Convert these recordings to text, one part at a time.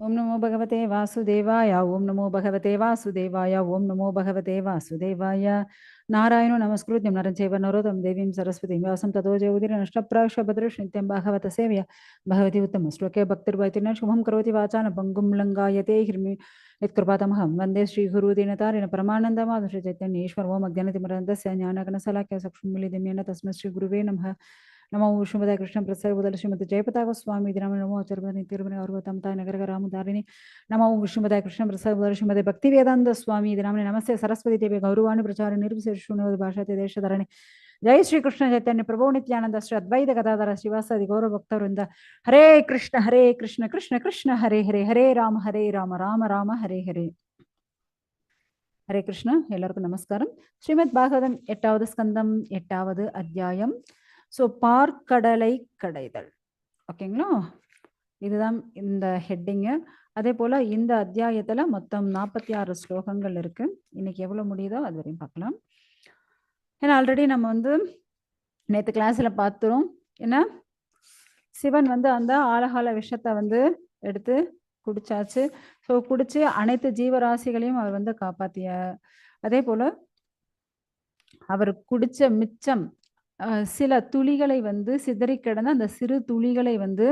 ओम नमो भगवते वासुदेवाय, ओम नमो भगवते वासुदेवाय, ओम नमो भगवते वासुदेवाय। नारायण नमस्कृत्यं नरं चैव नरोतं उदीर नष्ट व्यासं ततो जयौदिरनष्टप्राशभद्रश्नित्यं भागवत सेव्य। भगवति उत्तमश्लोके न शुभम करोति वाचान पङ्गुं लङ्गायते हिर्मि। यत्कृपातमहं वंदे श्रीगुरुदीनतारिण परमानन्दमाधुषचैतन्येश्वर ओम् अज्ञानतिमरन्तस्य ज्ञानगणसलाख्य सक्षुं तस्म श्री गुरुवे नमः। నమో విష్ణుపద కృష్ణ ప్రసాద బుదల శ్రీమతి జయపతాగ స్వామి దినమ నమో తిరుపతి తిరుమల గౌరవ తమతాయ నగరగ రామధారిణి నమో విష్ణుపద కృష్ణ ప్రసాద బుదల శ్రీమతి భక్తి వేదాంత స్వామి దినామని నమస్తే సరస్వతి దేవి గౌరవాణి ప్రచార నిర్విశేష శూన్యవతి భాషాతి దేశధరణి ಜಯ ಶ್ರೀ ಕೃಷ್ಣ ಚೈತನ್ಯ ಪ್ರಭು ನಿತ್ಯಾನಂದ ಶ್ರೀ ಅದ್ವೈತ ಗದಾಧರ ಶ್ರೀವಾಸಾದಿ ಗೌರವ ಭಕ್ತವೃಂದ ಹರೇ ಕೃಷ್ಣ ಹರೇ ಕೃಷ್ಣ ಕೃಷ್ಣ ಕೃಷ್ಣ ಹರೇ ಹರೇ ಹರೇ ರಾಮ ಹರೇ ರಾಮ ರಾಮ ರಾಮ ಹರೇ ಹರೇ ஹரே கிருஷ்ணா எல்லாருக்கும் நமஸ்காரம் ஸ்ரீமத் பாகவதம் எட்டாவது ஸ்கந்தம் எட்டாவது அத்தியாயம் ஸோ பார்க்கடலை கடைதல். ஓகேங்களா இதுதான் இந்த ஹெட்டிங்கு அதே போல் இந்த அத்தியாயத்தில் மொத்தம் நாற்பத்தி ஆறு ஸ்லோகங்கள் இருக்கு. இன்னைக்கு எவ்வளோ முடியுதோ அது வரையும் பார்க்கலாம். ஏன்னா ஆல்ரெடி நம்ம வந்து நேற்று கிளாஸில் பார்த்துரும் என்ன? சிவன் வந்து அந்த ஆலகால விஷத்தை வந்து எடுத்து குடிச்சாச்சு. ஸோ குடிச்சு அனைத்து ஜீவராசிகளையும் அவர் வந்து காப்பாத்திய அதே போல அவர் குடிச்ச மிச்சம் சில துளிகளை வந்து சிதறி கிடந்த அந்த சிறு துளிகளை வந்து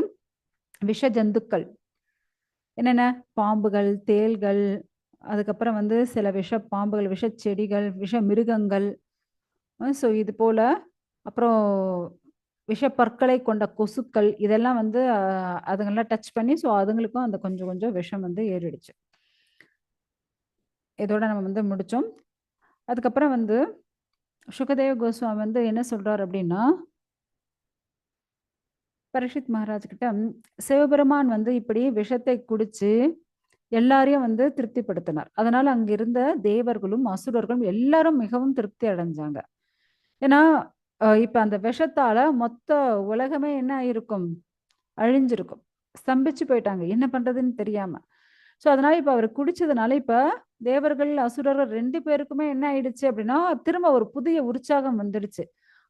விஷ ஜந்துக்கள். என்னென்ன? பாம்புகள் தேள்கள் அதுக்கப்புறம் வந்து சில விஷ பாம்புகள் விஷ செடிகள் விஷ மிருகங்கள். ஸோ இது போல் அப்புறம் விஷப்பற்களை கொண்ட கொசுக்கள் இதெல்லாம் வந்து அதுங்கெல்லாம் டச் பண்ணி ஸோ அதுங்களுக்கும் அந்த கொஞ்சம் கொஞ்சம் விஷம் வந்து ஏறிடுச்சு. இதோட நம்ம வந்து முடித்தோம் அதுக்கப்புறம் வந்து சுகதேவ கோஸ்வாமி வந்து என்ன சொல்றார் அப்படின்னா பரிஷித் மகாராஜ் கிட்ட சிவபெருமான் வந்து இப்படி விஷத்தை குடிச்சு எல்லாரையும் வந்து திருப்திப்படுத்தினார். அதனால அங்க இருந்த தேவர்களும் அசுரர்களும் எல்லாரும் மிகவும் திருப்தி அடைஞ்சாங்க. ஏன்னா இப்ப அந்த விஷத்தால மொத்த உலகமே என்ன ஆயிருக்கும்? அழிஞ்சிருக்கும். ஸ்தம்பிச்சு போயிட்டாங்க. என்ன பண்றதுன்னு தெரியாம. ஸோ அதனால இப்போ அவர் குடிச்சதுனால இப்போ தேவர்கள் அசுரர்கள் ரெண்டு பேருக்குமே என்ன ஆயிடுச்சு அப்படின்னா திரும்ப ஒரு புதிய உற்சாகம் வந்துடுச்சு.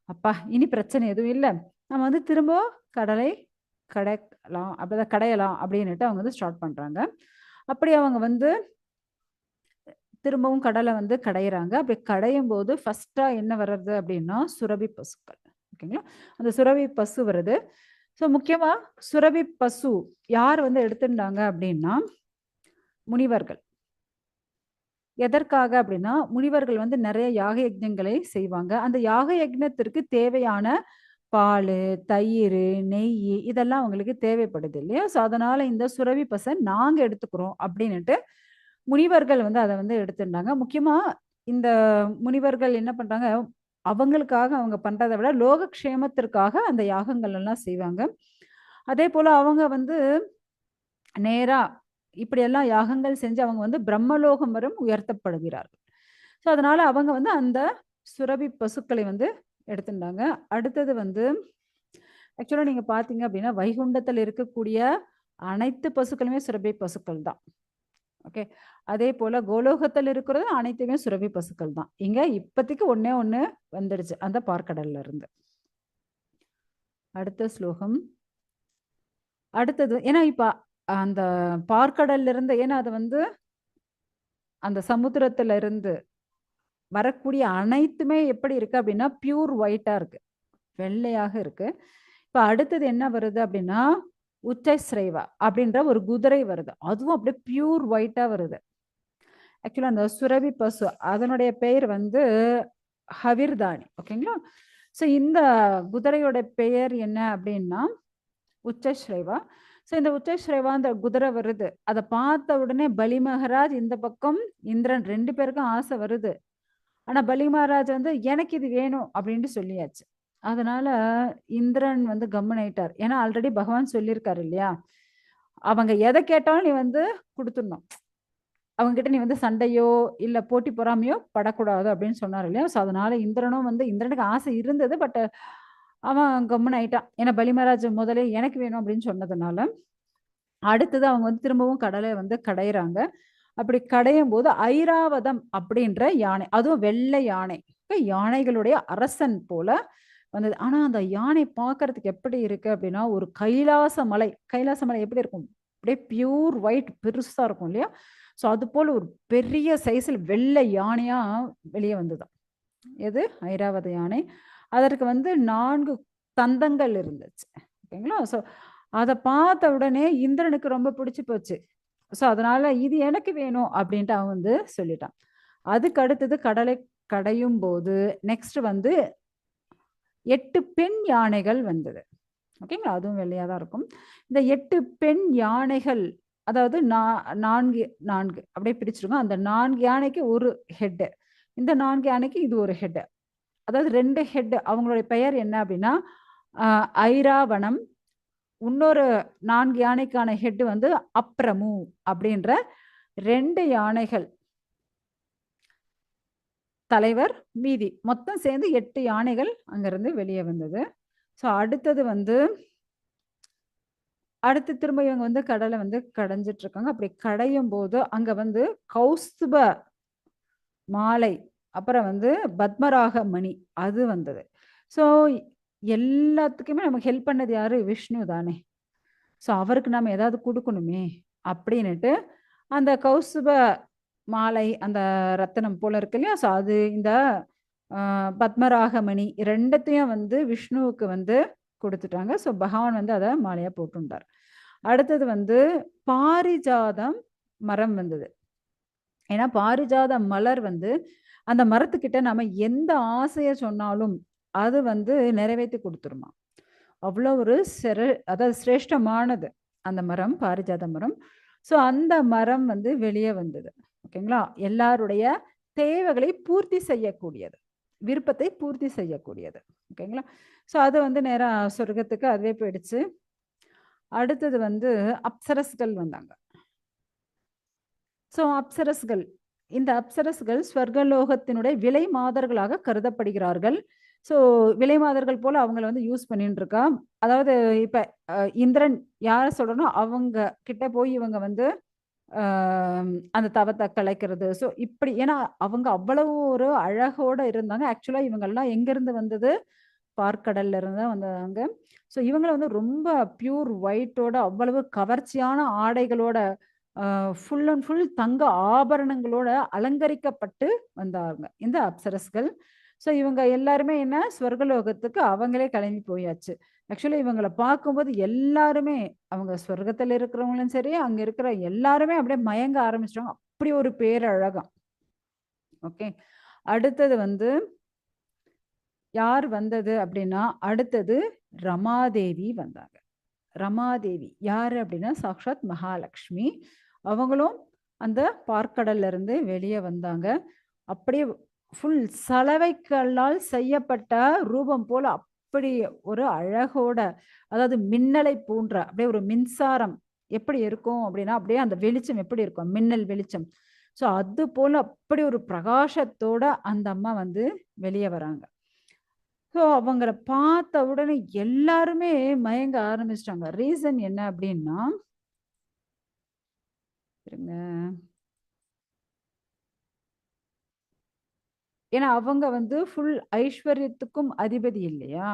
அப்பா இனி பிரச்சனை எதுவும் இல்லை. நம்ம வந்து திரும்ப கடலை கடைக்கலாம் அப்படிதான் கடையலாம் அப்படின்னுட்டு அவங்க வந்து ஸ்டார்ட் பண்றாங்க. அப்படி அவங்க வந்து திரும்பவும் கடலை வந்து கடையிறாங்க. அப்படி கடையும் போது ஃபர்ஸ்டா என்ன வர்றது அப்படின்னா சுரபி பசுக்கள். ஓகேங்களா? அந்த சுரபி பசு வருது. ஸோ முக்கியமா சுரபி பசு யார் வந்து எடுத்துட்டாங்க அப்படின்னா முனிவர்கள். எதற்காக அப்படின்னா முனிவர்கள் வந்து நிறைய யாக யஜ்ஞங்களை செய்வாங்க. அந்த யாக யஜ்னத்திற்கு தேவையான பால் தயிர் நெய் இதெல்லாம் அவங்களுக்கு தேவைப்படுது இல்லையா? ஸோ அதனால இந்த சுரவி பசை நாங்கள் எடுத்துக்கிறோம் அப்படின்னுட்டு முனிவர்கள் வந்து அதை வந்து எடுத்துட்டாங்க முக்கியமாக இந்த முனிவர்கள் என்ன பண்ணுறாங்க அவங்களுக்காக அவங்க பண்ணுறதை விட லோகக்ஷேமத்திற்காக அந்த யாகங்கள் எல்லாம் செய்வாங்க. அதே போல் அவங்க வந்து நேராக இப்படியெல்லாம் யாகங்கள் செஞ்சு அவங்க வந்து பிரம்மலோகம் வரும் உயர்த்தப்படுகிறார்கள். ஸோ அதனால அவங்க வந்து அந்த சுரபி பசுக்களை வந்து எடுத்துட்டாங்க. அடுத்தது வந்து ஆக்சுவலாக நீங்கள் பார்த்தீங்க அப்படின்னா வைகுண்டத்தில் இருக்கக்கூடிய அனைத்து பசுக்களுமே சுரபி பசுக்கள் தான். ஓகே அதே போல கோலோகத்தில் இருக்கிறது அனைத்துமே சுரபி பசுக்கள் தான். இங்கே இப்போதைக்கு ஒன்றே ஒன்று வந்துடுச்சு. அந்த பார்க்கடல்ல இருந்து. அடுத்த ஸ்லோகம். அடுத்தது ஏன்னா இப்போ அந்த பார்க்கடல்ல இருந்து ஏன்னா அது வந்து அந்த சமுத்திரத்துல இருந்து வரக்கூடிய அனைத்துமே எப்படி இருக்கு அப்படின்னா பியூர் ஒயிட்டா இருக்கு. வெள்ளையாக இருக்கு. இப்ப அடுத்தது என்ன வருது அப்படின்னா உச்சஸ்ரைவா அப்படின்ற ஒரு குதிரை வருது. அதுவும் அப்படியே பியூர் ஒயிட்டா வருது. ஆக்சுவலா அந்த சுரபி பசு அதனுடைய பெயர் வந்து ஹவிர்தானி. ஓகேங்களா? ஸோ இந்த குதிரையோட பெயர் என்ன அப்படின்னா உச்சஸ்ரைவா ஸோ இந்த உச்சஸ்ரேவா அந்த குதிரை வருது. அதை பார்த்த உடனே பலிமகராஜ் இந்த பக்கம் இந்திரன் ரெண்டு பேருக்கும் ஆசை வருது. ஆனா பலி மகாராஜ் வந்து எனக்கு இது வேணும் அப்படின்ட்டு சொல்லியாச்சு. அதனால இந்திரன் வந்து கம்மனாயிட்டார். ஏன்னா ஆல்ரெடி பகவான் சொல்லியிருக்காரு இல்லையா? அவங்க எதை கேட்டாலும் நீ வந்து கொடுத்துடணும். அவங்க கிட்ட நீ வந்து சண்டையோ இல்ல போட்டி பொறாமையோ படக்கூடாது அப்படின்னு சொன்னார் இல்லையா? ஸோ அதனால இந்திரனும் வந்து இந்திரனுக்கு ஆசை இருந்தது பட் அவன் கம்முன்னு ஆயிட்டான் ஏன்னா பலிமராஜ் முதலே எனக்கு வேணும் அப்படின்னு சொன்னதுனால அடுத்தது அவங்க வந்து திரும்பவும் கடலை வந்து கடையிறாங்க. அப்படி கடையும் போது ஐராவதம் அப்படின்ற யானை அதுவும் வெள்ளை யானை யானைகளுடைய அரசன் போல வந்தது. ஆனா அந்த யானை பார்க்கறதுக்கு எப்படி இருக்கு அப்படின்னா ஒரு கைலாச மலை கைலாச மலை எப்படி இருக்கும்? அப்படியே பியூர் ஒயிட் பெருசா இருக்கும் இல்லையா? ஸோ அது போல ஒரு பெரிய சைஸில் வெள்ளை யானையா வெளியே வந்ததுதான் எது? ஐராவத யானை. அதற்கு வந்து நான்கு தந்தங்கள் இருந்துச்சு. ஓகேங்களா? ஸோ அதை பார்த்த உடனே இந்திரனுக்கு ரொம்ப பிடிச்சி போச்சு. ஸோ அதனால இது எனக்கு வேணும் அப்படின்ட்டு அவன் வந்து சொல்லிட்டான். அதுக்கு அடுத்தது கடலை கடையும் போது நெக்ஸ்ட் வந்து எட்டு பெண் யானைகள் வந்தது. ஓகேங்களா? அதுவும் வெள்ளையாக தான் இருக்கும். இந்த எட்டு பெண் யானைகள் அதாவது நா நான்கு நான்கு அப்படியே பிரிச்சிருக்கோம் அந்த நான்கு யானைக்கு ஒரு ஹெட்டு இந்த நான்கு யானைக்கு இது ஒரு ஹெட்டு அதாவது ரெண்டு ஹெட் அவங்களுடைய பெயர் என்ன அப்படின்னா ஐராவணம் இன்னொரு நான்கு யானைக்கான ஹெட் வந்து அப்ரமு அப்படின்ற ரெண்டு யானைகள். தலைவர் மீதி. மொத்தம் சேர்ந்து எட்டு யானைகள் அங்கிருந்து வெளியே வந்தது. ஸோ அடுத்தது வந்து அடுத்து திரும்ப இவங்க வந்து கடலை வந்து கடைஞ்சிட்டு இருக்காங்க. அப்படி கடையும் போது அங்க வந்து கௌஸ்துப மாலை அப்புறம் வந்து பத்மராக மணி அது வந்தது. ஸோ எல்லாத்துக்குமே நமக்கு ஹெல்ப் பண்ணது யாரு? விஷ்ணு தானே. ஸோ அவருக்கு நம்ம ஏதாவது கொடுக்கணுமே அப்படின்னுட்டு அந்த கௌசுப மாலை அந்த ரத்தனம் போல இருக்கு இல்லையா? ஸோ அது இந்த பத்மராகமணி ரெண்டத்தையும் வந்து விஷ்ணுவுக்கு வந்து கொடுத்துட்டாங்க. ஸோ பகவான் வந்து அதை மாலையாக போட்டுண்டார். அடுத்தது வந்து பாரிஜாதம் மரம் வந்தது. ஏன்னா பாரிஜாத மலர் வந்து அந்த மரத்துக்கிட்ட நம்ம எந்த ஆசையை சொன்னாலும் அது வந்து நிறைவேற்றி கொடுத்துருமா. அவ்வளோ ஒரு சிற அதாவது சிரேஷ்டமானது அந்த மரம் பாரிஜாத மரம். ஸோ அந்த மரம் வந்து வெளியே வந்தது. ஓகேங்களா? எல்லாருடைய தேவைகளை பூர்த்தி செய்யக்கூடியது. விருப்பத்தை பூர்த்தி செய்யக்கூடியது. ஓகேங்களா? ஸோ அது வந்து நேராக சொர்க்கத்துக்கு அதுவே போயிடுச்சு. அடுத்தது வந்து அப்சரஸ்கள் வந்தாங்க. ஸோ அப்சரஸ்கள் இந்த அப்சரஸ்கள் ஸ்வர்கலோகத்தினுடைய விலை மாதர்களாக கருதப்படுகிறார்கள். ஸோ விலை மாதர்கள் போல அவங்கள வந்து யூஸ் பண்ணிட்டு இருக்கா அதாவது இப்ப இந்திரன் யார சொல்றனோ அவங்க கிட்ட போய் இவங்க வந்து அந்த தவத்தை கலைக்கிறது. ஸோ இப்படி ஏன்னா அவங்க அவ்வளவு ஒரு அழகோட இருந்தாங்க. ஆக்சுவலா இவங்கெல்லாம் எங்கேருந்து வந்தது? பார்க்கடல்ல இருந்து தான் வந்தாங்க. ஸோ இவங்களை வந்து ரொம்ப பியூர் ஒயிட்டோட அவ்வளவு கவர்ச்சியான ஆடைகளோட ஃபுல் அண்ட் ஃபுல் தங்க ஆபரணங்களோட அலங்கரிக்கப்பட்டு வந்தாங்க. இந்த அப்சரஸ்கள். ஸோ இவங்க எல்லாருமே என்ன? ஸ்வர்கலோகத்துக்கு அவங்களே கிளம்பி போயாச்சு. ஆக்சுவலி இவங்களை பார்க்கும்போது எல்லாருமே அவங்க ஸ்வர்கத்தில் இருக்கிறவங்களும் சரி அங்கே இருக்கிற எல்லாருமே அப்படியே மயங்க ஆரம்பிச்சிட்டாங்க. அப்படி ஒரு பேரழகம். ஓகே அடுத்தது வந்து யார் வந்தது அப்படின்னா அடுத்தது ரமாதேவி வந்தாங்க. ரமாதேவி யார் அப்படின்னா சாக்ஷாத் மகாலட்சுமி அவங்களும் அந்த பார்க்கடல்ல இருந்து வெளியே வந்தாங்க. அப்படியே ஃபுல் சலவைக்கல்லால் செய்யப்பட்ட ரூபம் போல அப்படி ஒரு அழகோட அதாவது மின்னலை போன்ற அப்படியே ஒரு மின்சாரம் எப்படி இருக்கும் அப்படின்னா அப்படியே அந்த வெளிச்சம் எப்படி இருக்கும்? மின்னல் வெளிச்சம். ஸோ அது போல அப்படி ஒரு பிரகாசத்தோட அந்த அம்மா வந்து வெளியே வராங்க. ஸோ அவங்கள பார்த்த உடனே எல்லாருமே மயங்க ஆரம்பிச்சிட்டாங்க. ரீசன் என்ன அப்படின்னா இருங்க ஏன்னா அவங்க வந்து ஃபுல் ஐஸ்வர்யத்துக்கும் அதிபதி இல்லையா?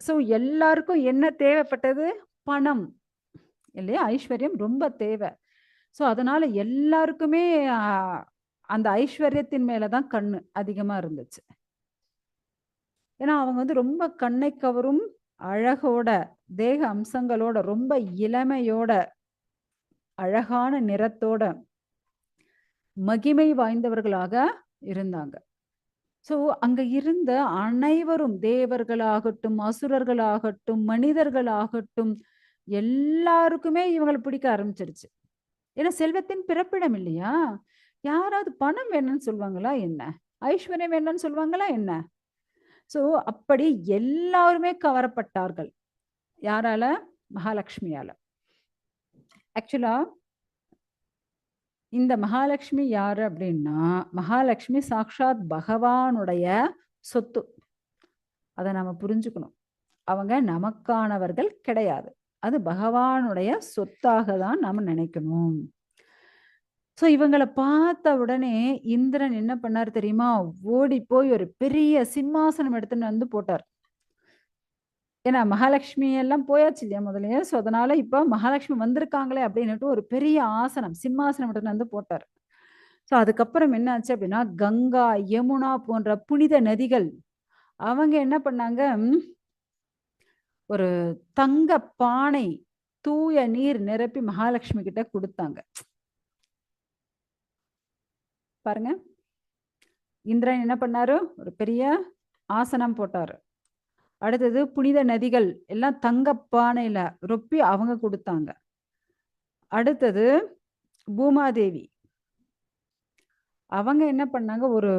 ஸோ எல்லாருக்கும் என்ன தேவைப்பட்டது? பணம். இல்லையா? ஐஸ்வர்யம் ரொம்ப தேவை. ஸோ அதனால எல்லாருக்குமே அந்த ஐஸ்வர்யத்தின் மேலதான் கண்ணு அதிகமாக இருந்துச்சு. ஏன்னா அவங்க வந்து ரொம்ப கண்ணை கவரும் அழகோட தேக அம்சங்களோட ரொம்ப இளமையோட அழகான நிறத்தோட மகிமை வாய்ந்தவர்களாக இருந்தாங்க. ஸோ அங்க இருந்த அனைவரும் தேவர்களாகட்டும் அசுரர்களாகட்டும் மனிதர்களாகட்டும் எல்லாருக்குமே இவங்களை பிடிக்க ஆரம்பிச்சிருச்சு. ஏன்னா செல்வத்தின் பிறப்பிடம் இல்லையா? யாராவது பணம் வேணும்னு சொல்லுவாங்களா என்ன? ஐஸ்வர்யம் வேணும்னு சொல்லுவாங்களா என்ன? ஸோ அப்படி எல்லாருமே கவரப்பட்டார்கள். யாரால? மகாலட்சுமியால. ஆக்சுவலா இந்த மகாலட்சுமி யாரு அப்படின்னா மகாலட்சுமி சாக்ஷாத் பகவானுடைய சொத்து. அதை நாம புரிஞ்சுக்கணும். அவங்க நமக்கானவர்கள் கிடையாது. அது பகவானுடைய சொத்தாக தான் நாம் நினைக்கணும். ஸோ இவங்களை பார்த்த உடனே இந்திரன் என்ன பண்ணார் தெரியுமா? ஓடி போய் ஒரு பெரிய சிம்மாசனம் எடுத்துன்னு வந்து போட்டார். ஏன்னா மகாலட்சுமி எல்லாம் போயாச்சு இல்லையா முதலையே ஸோ அதனால இப்போ மகாலட்சுமி வந்திருக்காங்களே அப்படின்னுட்டு ஒரு பெரிய ஆசனம் சிம்மாசனம் வந்து போட்டார். ஸோ அதுக்கப்புறம் என்ன ஆச்சு அப்படின்னா கங்கா யமுனா போன்ற புனித நதிகள் அவங்க என்ன பண்ணாங்க? ஒரு தங்க பானை தூய நீர் நிரப்பி மகாலட்சுமி கிட்ட கொடுத்தாங்க. பாருங்க. இந்திரன் என்ன பண்ணாரு? ஒரு பெரிய ஆசனம் போட்டாரு. அடுத்தது புனித நதிகள் எல்லாம் தங்க பானையில ரொப்பி அவங்க கொடுத்தாங்க. அடுத்தது பூமாதேவி. அவங்க என்ன பண்ணாங்க? ஒரு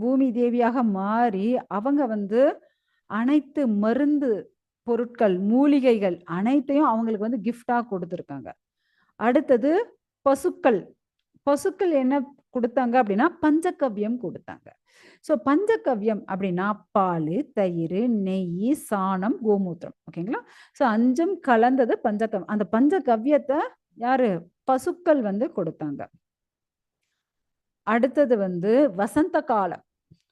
பூமி தேவியாக மாறி அவங்க வந்து அனைத்து மருந்து பொருட்கள் மூலிகைகள் அனைத்தையும் அவங்களுக்கு வந்து gift-ஆ கொடுத்துருக்காங்க. அடுத்தது பசுக்கள். பசுக்கள் என்ன கொடுத்தாங்க அப்படின்னா பஞ்சகவ்யம் கொடுத்தாங்க. ஸோ பஞ்சகவ்யம் அப்படின்னா பால் தயிர் நெய் சாணம் கோமூத்திரம். ஓகேங்களா ஸோ அஞ்சும் கலந்தது பஞ்சகவ்யம் அந்த பஞ்சகவ்யத்தை யாரு? பசுக்கள் வந்து கொடுத்தாங்க. அடுத்தது வந்து வசந்த காலம்.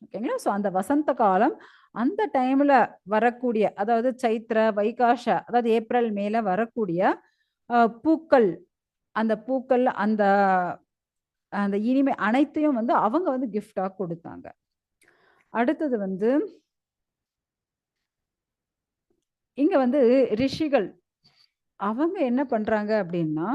ஓகேங்களா ஸோ அந்த வசந்த காலம் அந்த டைம்ல வரக்கூடிய அதாவது சைத்ர வைகாஷ அதாவது ஏப்ரல் மேல வரக்கூடிய பூக்கள் அந்த பூக்கள் அந்த அந்த இனிமை அனைத்தையும் வந்து அவங்க வந்து கிஃப்டாக கொடுத்தாங்க. அடுத்தது வந்து இங்க வந்து ரிஷிகள் அவங்க என்ன பண்றாங்க அப்படின்னா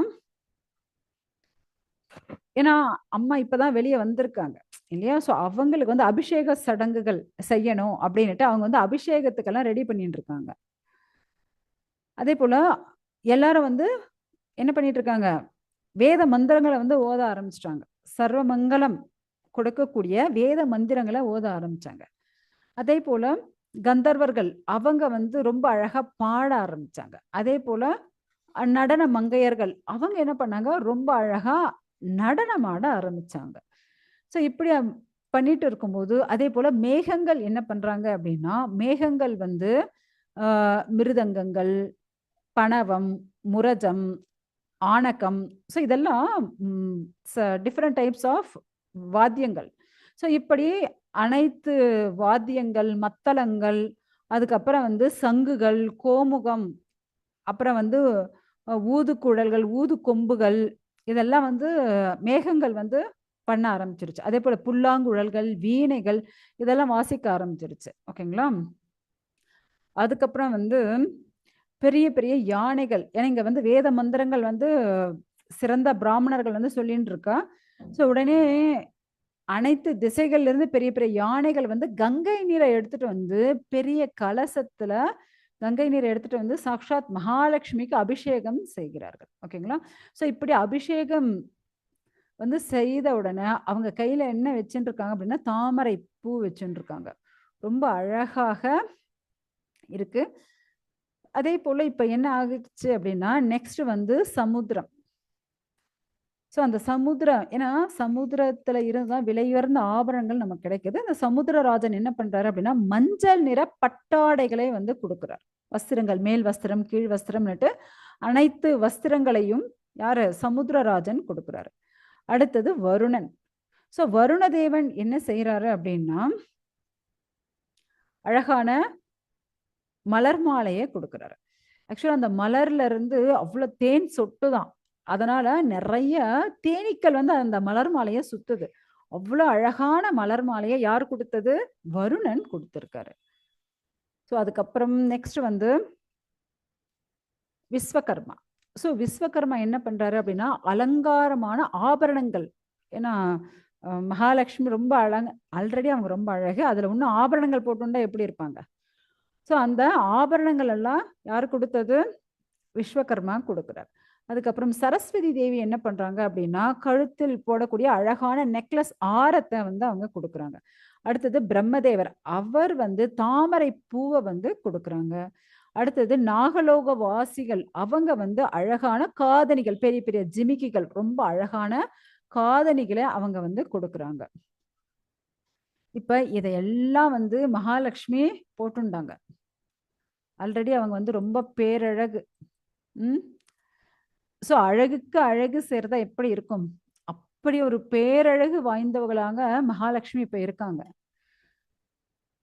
ஏன்னா அம்மா இப்பதான் வெளியே வந்திருக்காங்க இல்லையா? ஸோ அவங்களுக்கு வந்து அபிஷேக சடங்குகள் செய்யணும் அப்படின்னுட்டு அவங்க வந்து அபிஷேகத்துக்கெல்லாம் ரெடி பண்ணிட்டு இருக்காங்க அதே போல எல்லாரும் வந்து என்ன பண்ணிட்டு இருக்காங்க வேத மந்திரங்களை வந்து ஓத ஆரம்பிச்சிட்டாங்க. சர்வமங்கலம் கொடுக்கக்கூடிய வேத மந்திரங்களை ஓத ஆரம்பிச்சாங்க. அதே போல கந்தர்வர்கள் அவங்க வந்து ரொம்ப அழகா பாட ஆரம்பிச்சாங்க. அதே போல நடன மங்கையர்கள் அவங்க என்ன பண்ணாங்க? ரொம்ப அழகா நடனமாட ஆரம்பிச்சாங்க. ஸோ இப்படி பண்ணிட்டு இருக்கும்போது அதே போல மேகங்கள் என்ன பண்றாங்க அப்படின்னா மேகங்கள் வந்து மிருதங்கங்கள் பணவம் முரஜம் ஆணக்கம். ஸோ இதெல்லாம் டிஃப்ரெண்ட் டைப்ஸ் ஆஃப் வாத்தியங்கள். ஸோ இப்படி அனைத்து வாத்தியங்கள் மத்தளங்கள் அதுக்கப்புறம் வந்து சங்குகள் கோமுகம் அப்புறம் வந்து ஊதுக்குழல்கள் ஊது கொம்புகள் இதெல்லாம் வந்து மேகங்கள் வந்து பண்ண ஆரம்பிச்சிருச்சு. அதே போல் புல்லாங்குழல்கள் வீணைகள் இதெல்லாம் வாசிக்க ஆரம்பிச்சிருச்சு. ஓகேங்களா? அதுக்கப்புறம் வந்து பெரிய பெரிய யானைகள். ஏன்னா இங்கே வந்து வேத மந்திரங்கள் வந்து சிறந்த பிராமணர்கள் வந்து சொல்லின்னு இருக்கா ஸோ உடனே அனைத்து திசைகள்ல இருந்து பெரிய பெரிய யானைகள் வந்து கங்கை நீரை எடுத்துட்டு வந்து பெரிய கலசத்துல கங்கை நீரை எடுத்துட்டு வந்து சாக்ஷாத் மகாலட்சுமிக்கு அபிஷேகம் செய்கிறார்கள். ஓகேங்களா? ஸோ இப்படி அபிஷேகம் வந்து செய்த உடனே அவங்க கையில என்ன வச்சுட்டு இருக்காங்க அப்படின்னா தாமரை பூ வச்சுட்டு இருக்காங்க ரொம்ப அழகாக இருக்கு. அதே போல இப்ப என்ன ஆகுச்சு அப்படின்னா நெக்ஸ்ட் வந்து சமுத்திரம். ஸோ அந்த சமுத்திரம் ஏன்னா சமுத்திரத்துல இருந்து தான் விலையுயர்ந்த ஆபரணங்கள் நமக்கு கிடைக்குது. அந்த சமுத்திரராஜன் என்ன பண்றாரு அப்படின்னா மஞ்சள் நிற பட்டாடைகளை வந்து கொடுக்குறார். வஸ்திரங்கள் மேல் வஸ்திரம் கீழ் வஸ்திரம்னுட்டு அனைத்து வஸ்திரங்களையும் யாரு? சமுத்திரராஜன் கொடுக்குறாரு. அடுத்தது வருணன். ஸோ வருணதேவன் என்ன செய்யறாரு அப்படின்னா அழகான மலர் மாலையை கொடுக்குறாரு. ஆக்சுவலாக அந்த மலர்ல இருந்து அவ்வளோ தேன் சொட்டுதான். அதனால நிறைய தேனீக்கள் வந்து அந்த மலர் மாலையை சுத்துது. அவ்வளோ அழகான மலர் மாலையை யார் கொடுத்தது? வருணன் கொடுத்துருக்காரு. ஸோ அதுக்கப்புறம் நெக்ஸ்ட் வந்து விஸ்வகர்மா. ஸோ விஸ்வகர்மா என்ன பண்றாரு அப்படின்னா அலங்காரமான ஆபரணங்கள். ஏன்னா மகாலட்சுமி ரொம்ப அழகு ஆல்ரெடி அவங்க ரொம்ப அழகு. அதில் இன்னும் ஆபரணங்கள் போட்டுண்டா எப்படி இருப்பாங்க? ஸோ அந்த ஆபரணங்கள் எல்லாம் யார் கொடுத்தது? விஸ்வகர்மா கொடுக்குறாரு. அதுக்கப்புறம் சரஸ்வதி தேவி என்ன பண்றாங்க அப்படின்னா கழுத்தில் போடக்கூடிய அழகான நெக்லஸ் ஆரத்தை வந்து அவங்க கொடுக்குறாங்க. அடுத்தது பிரம்மதேவர் அவர் வந்து தாமரை பூவை வந்து கொடுக்குறாங்க. அடுத்தது நாகலோக வாசிகள் அவங்க வந்து அழகான காதணிகள் பெரிய பெரிய ஜிமிக்கிகள் ரொம்ப அழகான காதணிகளை அவங்க வந்து கொடுக்குறாங்க. இப்ப இதையெல்லாம் வந்து மகாலட்சுமி போட்டுண்டாங்க ஆல்ரெடி அவங்க வந்து ரொம்ப பேரழகு. ம்? ஸோ அழகுக்கு அழகு சேர்ந்தா எப்படி இருக்கும்? அப்படி ஒரு பேரழகு வாய்ந்தவங்களாக மகாலட்சுமி இப்போ இருக்காங்க.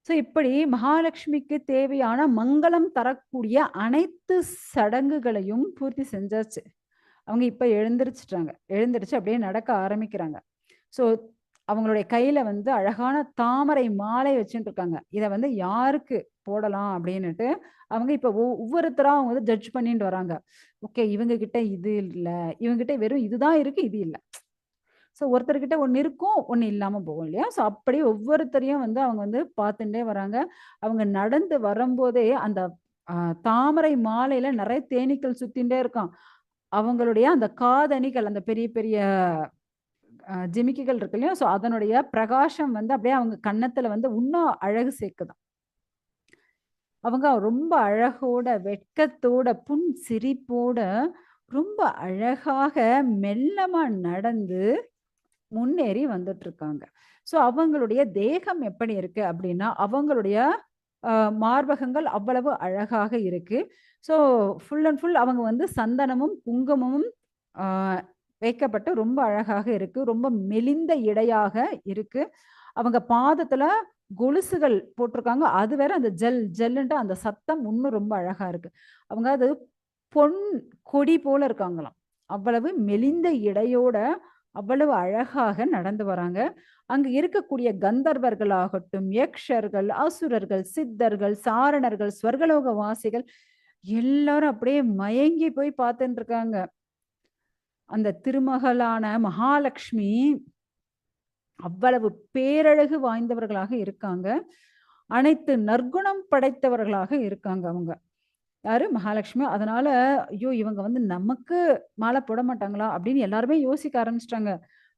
ஸோ இப்படி மகாலட்சுமிக்கு தேவையான மங்களம் தரக்கூடிய அனைத்து சடங்குகளையும் பூர்த்தி செஞ்சாச்சு. அவங்க இப்போ எழுந்திருச்சுட்டாங்க. எழுந்திருச்சு அப்படியே நடக்க ஆரம்பிக்கிறாங்க. ஸோ அவங்களுடைய கையில வந்து அழகான தாமரை மாலை வச்சுட்டு இருக்காங்க. இதை வந்து யாருக்கு போடலாம் அப்படின்னுட்டு அவங்க இப்ப ஒவ்வொருத்தரா அவங்க வந்து ஜட்ஜ் பண்ணிட்டு வராங்க. ஓகே இவங்க கிட்ட இது இல்லை. இவங்க கிட்ட வெறும் இதுதான் இருக்கு இது இல்லை. ஸோ ஒருத்தர்கிட்ட ஒன்று இருக்கும் ஒன்று இல்லாமல் போகும் இல்லையா? ஸோ அப்படி ஒவ்வொருத்தரையும் வந்து அவங்க வந்து பார்த்துட்டே வராங்க. அவங்க நடந்து வரும்போதே அந்த தாமரை மாலையில நிறைய தேனீக்கள் சுத்தின்டே இருக்கான். அவங்களுடைய அந்த காதணிகள் அந்த பெரிய பெரிய ஜிமிக்கிகள் இருக்கு இல்லையா? ஸோ அதனுடைய பிரகாசம் வந்து அப்படியே அவங்க கன்னத்துல வந்து இன்னும் அழகு சேர்க்குதான். அவங்க ரொம்ப அழகோட வெட்கத்தோட புன் சிரிப்போட ரொம்ப அழகாக மெல்லமா நடந்து முன்னேறி வந்துட்டு இருக்காங்க ஸோ அவங்களுடைய தேகம் எப்படி இருக்கு அப்படின்னா அவங்களுடைய மார்பகங்கள் அவ்வளவு அழகாக இருக்கு. ஸோ ஃபுல் அண்ட் ஃபுல் அவங்க வந்து சந்தனமும் குங்குமமும் வைக்கப்பட்டு ரொம்ப அழகாக இருக்கு. ரொம்ப மெலிந்த இடையாக இருக்கு. அவங்க பாதத்துல கொலுசுகள் போட்டிருக்காங்க. அது வேற அந்த ஜெல் ஜெல்லுன்ட்டு அந்த சத்தம் இன்னும் ரொம்ப அழகா இருக்கு. அவங்க அது பொன் கொடி போல இருக்காங்களாம். அவ்வளவு மெலிந்த இடையோட அவ்வளவு அழகாக நடந்து வராங்க. அங்கு இருக்கக்கூடிய கந்தர்வர்களாகட்டும் யக்ஷர்கள் அசுரர்கள் சித்தர்கள் சாரணர்கள் ஸ்வர்கலோக வாசிகள் எல்லாரும் அப்படியே மயங்கி போய் பார்த்துட்டு இருக்காங்க. அந்த திருமகளான மகாலட்சுமி அவ்வளவு பேரழகு வாய்ந்தவர்களாக இருக்காங்க. அனைத்து நற்குணம் படைத்தவர்களாக இருக்காங்க அவங்க. யாரு? மகாலட்சுமி அதனால ஐயோ இவங்க வந்து நமக்கு மாலை போட மாட்டாங்களா? அப்படின்னு எல்லாருமே யோசிக்க ஆரம்பிச்சிட்டாங்க.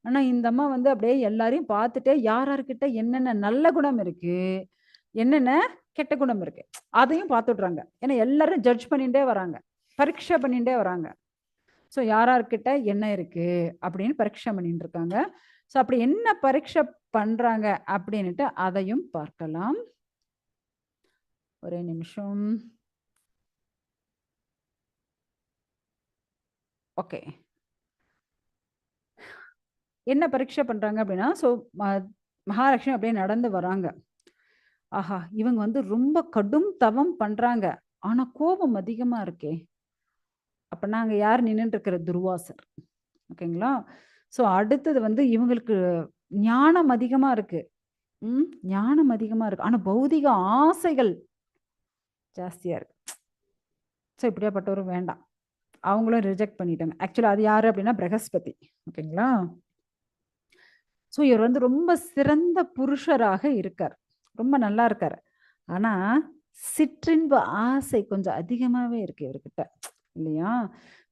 ஆனா இந்த அம்மா வந்து அப்படியே எல்லாரையும் பார்த்துட்டே யார் யார்கிட்ட என்னென்ன நல்ல குணம் இருக்கு என்னென்ன கெட்ட குணம் இருக்கு அதையும் பார்த்துடுறாங்க ஏன்னா எல்லாரும் ஜட்ஜ் பண்ணிட்டே வராங்க. பரீட்சை பண்ணிட்டே வராங்க. ஸோ யார் யார்கிட்ட என்ன இருக்கு? அப்படின்னு பரீட்சை பண்ணிட்டு இருக்காங்க ஸோ அப்படி என்ன பரீட்சை பண்றாங்க அப்படின்ட்டு அதையும் பார்க்கலாம். ஒரே நிமிஷம். ஓகே. என்ன பரீட்சை பண்றாங்க அப்படின்னா ஸோ மகாலட்சுமி அப்படியே நடந்து வராங்க. ஆஹா இவங்க வந்து ரொம்ப கடும் தவம் பண்றாங்க. ஆனா கோபம் அதிகமா இருக்கே. அப்படின்னா அங்கே யார் நின்னுட்டு துர்வாசர். ஓகேங்களா? ஸோ அடுத்தது வந்து இவங்களுக்கு ஞானம் அதிகமா இருக்கு. ம் ஞானம் அதிகமாக இருக்கு. ஆனால் பௌதிக ஆசைகள் ஜாஸ்தியாக இருக்கு. ஸோ இப்படியாப்பட்டவரும் வேண்டாம். அவங்களும் ரிஜெக்ட் பண்ணிட்டாங்க. ஆக்சுவலாக அது யாரு அப்படின்னா பிரகஸ்பதி. ஓகேங்களா? ஸோ இவர் வந்து ரொம்ப சிறந்த புருஷராக இருக்கார். ரொம்ப நல்லா இருக்கார். ஆனால் சிற்றின்பு ஆசை கொஞ்சம் அதிகமாகவே இருக்கு இவர்கிட்ட. இல்லையா?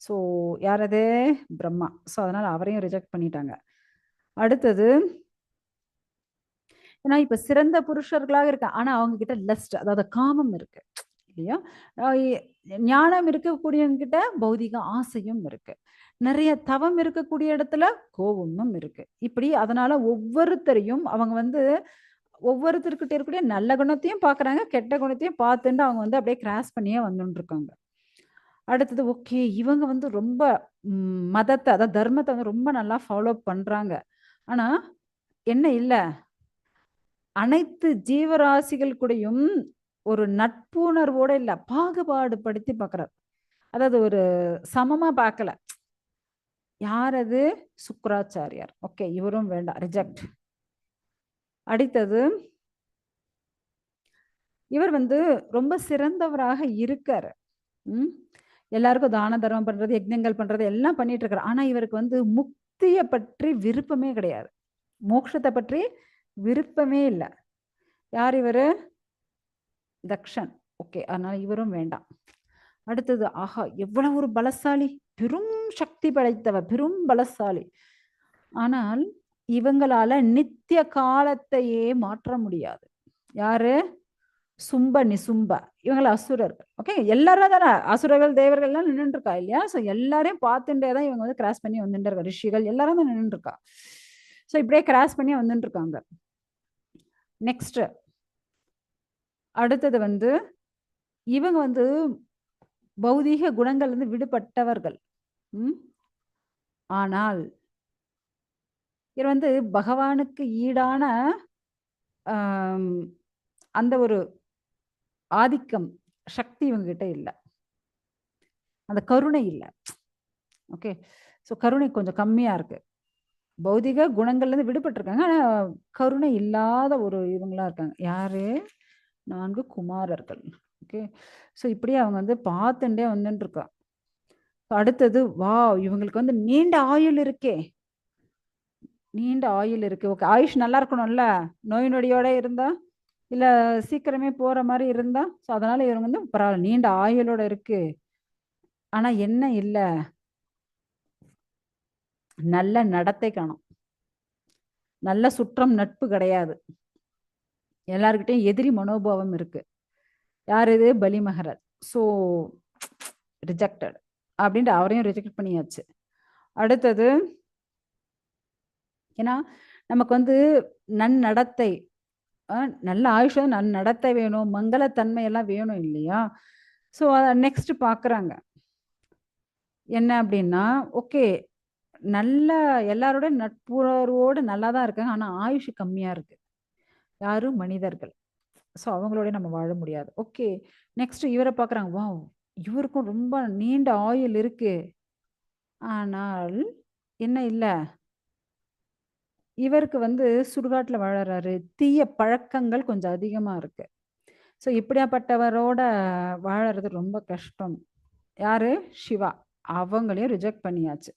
ஸோ யாரது? பிரம்மா. ஸோ அதனால அவரையும் ரிஜெக்ட் பண்ணிட்டாங்க. அடுத்தது ஏன்னா இப்ப சிறந்த புருஷர்களாக இருக்க ஆனா அவங்க கிட்ட லஸ்ட் அதாவது காமம் இருக்கு இல்லையா? ஞானம் இருக்கக்கூடியவங்க கிட்ட பௌதிக ஆசையும் இருக்கு. நிறைய தவம் இருக்கக்கூடிய இடத்துல கோபமும் இருக்கு. இப்படி அதனால ஒவ்வொருத்தரையும் அவங்க வந்து ஒவ்வொருத்தருக்கிட்ட இருக்கக்கூடிய நல்ல குணத்தையும் பார்க்குறாங்க கெட்ட குணத்தையும் பார்த்துட்டு அவங்க வந்து அப்படியே கிராஸ் பண்ணியே வந்துட்டு இருக்காங்க அடுத்தது ஓகே இவங்க வந்து ரொம்ப மதத்தை அதாவது தர்மத்தை வந்து ரொம்ப நல்லா ஃபாலோ பண்றாங்க. ஆனா என்ன இல்லை. அனைத்து ஜீவராசிகள் கூடயும் ஒரு நட்புணர்வோட இல்ல பாகுபாடு படுத்தி பார்க்கறார் அதாவது ஒரு சமமா பார்க்கல யார் அது? சுக்கராச்சாரியார். ஓகே இவரும் வேண்டாம் ரிஜெக்ட் அடுத்தது இவர் வந்து ரொம்ப சிறந்தவராக இருக்காரு. உம் எல்லாருக்கும் தான தர்மம் பண்றது யஜ்ஞங்கள் பண்றது எல்லாம் பண்ணிட்டு இருக்காரு ஆனா இவருக்கு வந்து முக்தியை பற்றி விருப்பமே கிடையாது. மோட்சத்தை பற்றி விருப்பமே இல்லை. யார் இவரு? தக்ஷன். ஓகே அதனால இவரும் வேண்டாம். அடுத்தது ஆஹா எவ்வளவு ஒரு பலசாலி. பெரும் சக்தி படைத்தவர் பெரும் பலசாலி. ஆனால் இவங்களால நித்திய காலத்தையே மாற்ற முடியாது. யாரு? சும்ப நிசும்ப. இவங்கள அசுரர்கள் ஓகே எல்லாரும் தானே அசுரர்கள் தேவர்கள்லாம் நின்றுட்டு இருக்கா இல்லையா? ஸோ எல்லாரையும் பார்த்துட்டே தான் இவங்க வந்து கிராஸ் பண்ணி வந்துட்டு இருக்கா ரிஷிகள் எல்லாரும் தான் நின்றுட்டு இருக்கா ஸோ இப்படியே கிராஸ் பண்ணி வந்துட்டு இருக்காங்க நெக்ஸ்ட் அடுத்தது வந்து இவங்க வந்து பௌதீக குணங்கள் வந்து விடுபட்டவர்கள். ம்? ஆனால் இவர் வந்து பகவானுக்கு ஈடான அந்த ஒரு ஆதிக்கம் சக்தி இவங்ககிட்ட இல்லை. அந்த கருணை இல்லை. ஓகே ஸோ கருணை கொஞ்சம் கம்மியாக இருக்கு. பௌதிக குணங்கள்லேருந்து விடுபட்டிருக்காங்க. ஆனால் கருணை இல்லாத ஒரு இவங்களா இருக்காங்க. யாரு? நான்கு குமாரர்கள். ஓகே ஸோ இப்படியே அவங்க வந்து பார்த்துட்டே வந்துட்டு இருக்கா அடுத்தது வா இவங்களுக்கு வந்து நீண்ட ஆயுள் இருக்கே. நீண்ட ஆயுள் இருக்கு. ஓகே ஆயுஷ் நல்லா இருக்கணும்ல? நோய் நொடியோட இருந்தால் இல்லை சீக்கிரமே போகிற மாதிரி இருந்தால் ஸோ அதனால் இவங்க வந்து பரவாயில்ல நீண்ட ஆயுளோட இருக்கு. ஆனால் என்ன இல்லை. நல்ல நடத்தை காணும். நல்ல சுற்றம் நட்பு கிடையாது. எல்லாருக்கிட்டையும் எதிரி மனோபாவம் இருக்கு. யார் இது? பலி மகராஜ் ஸோ ரிஜெக்டட் அப்படின்ட்டு அவரையும் ரிஜெக்ட் பண்ணியாச்சு. அடுத்தது ஏன்னா நமக்கு வந்து நன்னடத்தை நடத்தை நல்ல ஆயுஷம் நன்னடத்தை வேணும் மங்களத்தன்மையெல்லாம் வேணும் இல்லையா? ஸோ அதை நெக்ஸ்ட் பார்க்குறாங்க என்ன அப்படின்னா ஓகே நல்ல எல்லாரோட நட்புணர்வோடு நல்லா தான் இருக்காங்க ஆனால் ஆயுஷ் கம்மியாக இருக்கு. யாரும் மனிதர்கள். ஸோ அவங்களோட நம்ம வாழ முடியாது. ஓகே நெக்ஸ்ட் இவரை பார்க்குறாங்க வா இவருக்கும் ரொம்ப நீண்ட ஆயுள் இருக்கு. ஆனால் என்ன இல்லை? இவருக்கு வந்து சுடுகாட்டில் வாழறாரு. தீய பழக்கங்கள் கொஞ்சம் அதிகமாக இருக்கு. ஸோ இப்படியாப்பட்டவரோட வாழறது ரொம்ப கஷ்டம். யாரு? சிவா. அவங்களையும் ரிஜெக்ட் பண்ணியாச்சு.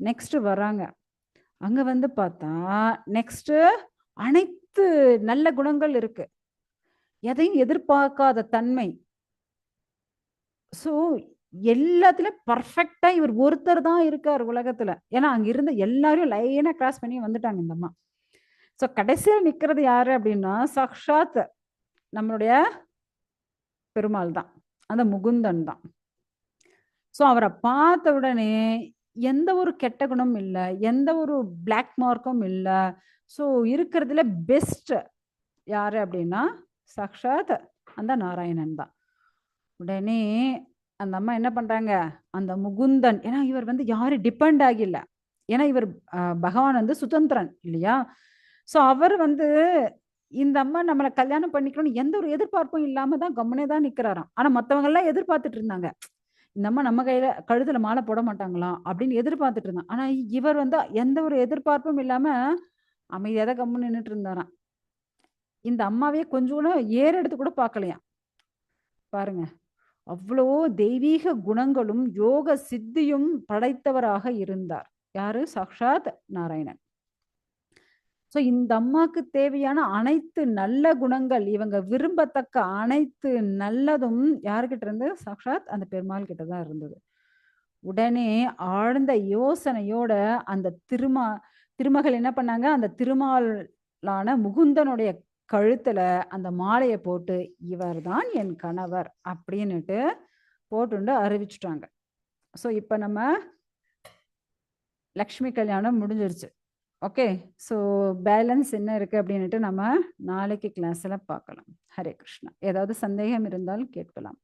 நெக்ஸ்ட் வராங்க. அங்க வந்து பார்த்தா நெக்ஸ்ட் அனைத்து நல்ல குணங்கள் இருக்கு. எதையும் எதிர்பார்க்காத தன்மை. ஸோ எல்லாத்துலயும் பர்ஃபெக்டா இவர் ஒருத்தர் தான் இருக்கார் உலகத்துல. ஏன்னா அங்க இருந்த எல்லாரையும் லைனா கிராஸ் பண்ணி வந்துட்டாங்க இந்த அம்மா. ஸோ கடைசியில் நிக்கிறது யாரு அப்படின்னா சக்ஷாத் நம்மளுடைய பெருமாள் தான். அந்த முகுந்தன் தான். ஸோ அவரை பார்த்த உடனே எந்த ஒரு கெட்ட குணமும் இல்லை எந்த ஒரு பிளாக் மார்க்கும் இல்லை. ஸோ இருக்கிறதுல பெஸ்ட் யாரு அப்படின்னா சக்ஷாத் அந்த நாராயணன் தான். உடனே அந்த அம்மா என்ன பண்றாங்க? அந்த முகுந்தன் ஏன்னா இவர் வந்து யாரும் டிபெண்ட் ஆகில்ல ஏன்னா இவர் அஹ், பகவான் வந்து சுதந்திரன் இல்லையா? ஸோ அவர் வந்து இந்த அம்மா நம்மளை கல்யாணம் பண்ணிக்கணும்னு எந்த ஒரு எதிர்பார்ப்பும் இல்லாம தான் கம்முனே தான் நிக்கிறாராம். ஆனா மத்தவங்க எல்லாம் எதிர்பார்த்துட்டு இருந்தாங்க. இந்த அம்மா நம்ம கையில கழுத்துல மாலை போட மாட்டாங்களா? அப்படின்னு எதிர்பார்த்துட்டு இருந்தான் ஆனா இவர் வந்து எந்த ஒரு எதிர்பார்ப்பும் இல்லாம அமைதியாக தான் கம்முன்னு நின்றுட்டு இருந்தாராம். இந்த அம்மாவே கொஞ்சம் கூட ஏறு எடுத்து கூட பார்க்கலையா பாருங்க. அவ்வளோ தெய்வீக குணங்களும் யோக சித்தியும் படைத்தவராக இருந்தார். யாரு? சாக்ஷாத் நாராயணன். ஸோ இந்த அம்மாக்கு தேவையான அனைத்து நல்ல குணங்கள் இவங்க விரும்பத்தக்க அனைத்து நல்லதும் யாருக்கிட்ட இருந்து சாக்ஷாத் அந்த பெருமாள் கிட்ட தான் இருந்தது. உடனே ஆழ்ந்த யோசனையோட அந்த திருமா திருமகள் என்ன பண்ணாங்க? அந்த திருமாலான முகுந்தனுடைய கழுத்துல அந்த மாலையை போட்டு இவர்தான் என் கணவர் அப்படின்னுட்டு போட்டுண்டு அறிவிச்சுட்டாங்க. ஸோ இப்போ நம்ம லக்ஷ்மி கல்யாணம் முடிஞ்சிருச்சு. ஓகே ஸோ பேலன்ஸ் என்ன இருக்கு அப்படின்ட்டு நம்ம நாளைக்கு கிளாஸ்ல பார்க்கலாம். ஹரே கிருஷ்ணா. ஏதாவது சந்தேகம் இருந்தால் கேட்கலாம்.